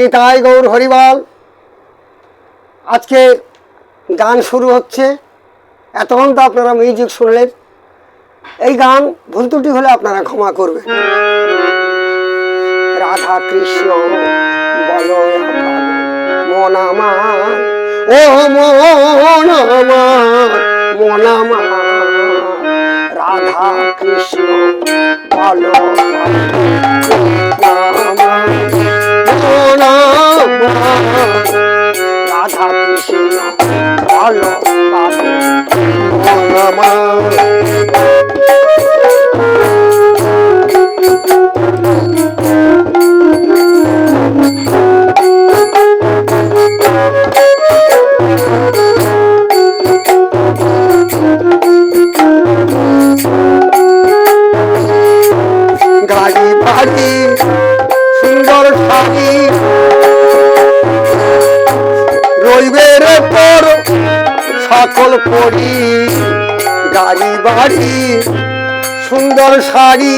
নিতাই গৌর হরিবল। আজকে গান শুরু হচ্ছে। এতক্ষণ তো আপনারা মিউজিক শুনলেন। এই গান ভুল ত্রুটি হলে আপনারা ক্ষমা করবেন। রাধা কৃষ্ণ, বলো মন আমার, ও মন আমার মন আমার। রাধা কৃষ্ণ, বলো সকল পরি, গাড়ি বাড়ি, সুন্দর শাড়ি,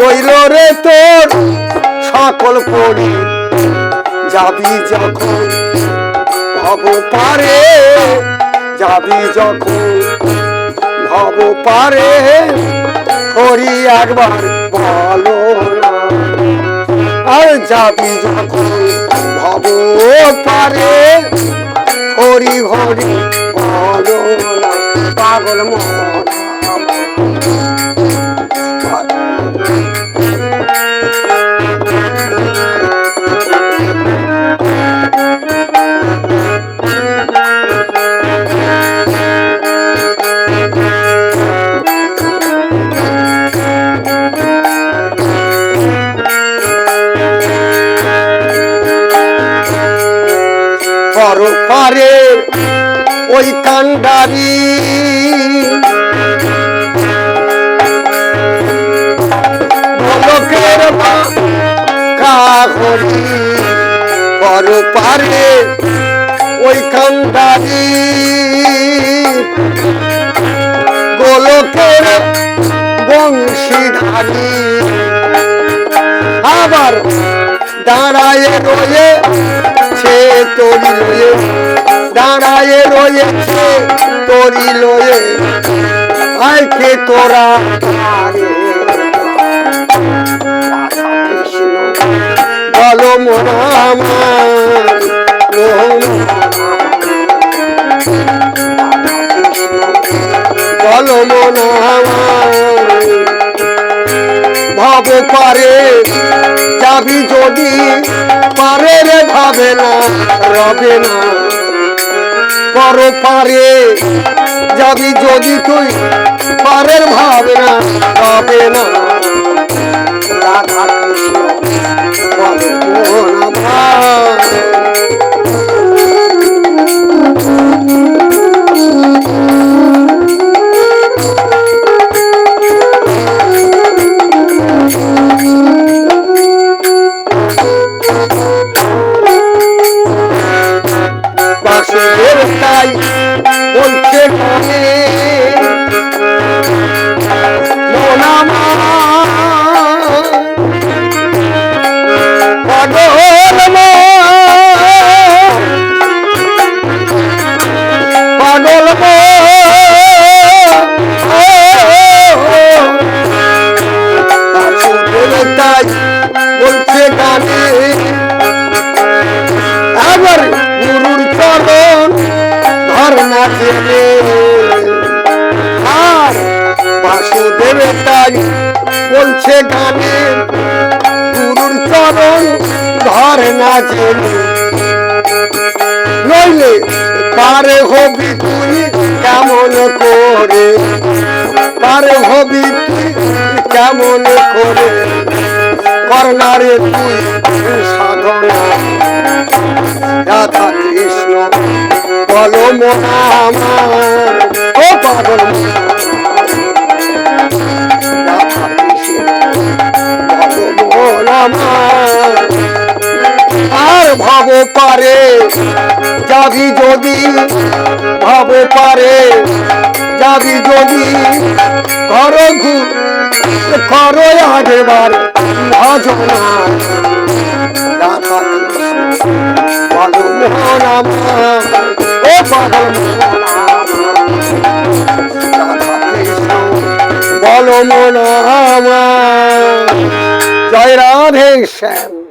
রইল রে তোর সকল পরি। যাবি যখন ভব পারে যাবি যখন ভব পারে হরি একবার না। আর যাবি যখন ভব পারে হরি হরি পাগল মন পর ওই কান্ডারি কাহরি পর পারে ওই কান্ডারি। গোলকের বংশীধারী। আবার দাঁড়ায় রয়ে সে তরি লয়ে, দাঁড়ায় রয়েছে তরি লয়ে। আইকে তোরা? বলো বলো মোনা পারে, যাবি যদি পারে রে, ভাবে না, রবে না। পর পারে, যাবি যদি তুই পারের ভাবে না রবে না। রাধা বলো না দেবে আর বাসুদেবের তাই বলছে গানে? গুরুর চরণ ধর না জেনে। নইলে পারে হবি তুই কেমন করে পারে হবি তুই কেমন করে করনারে তুই সাধনা। রাধা কৃষ্ণ বলো মোনা আমার ও পাগল আর ভাব পারে যাবি যদি ভাব পারে যাবি যদি ঘর ঘুর করো আগেবার ভজনা আমার ও পাগল বলো মন আমার জয় রাধে শ্যাম।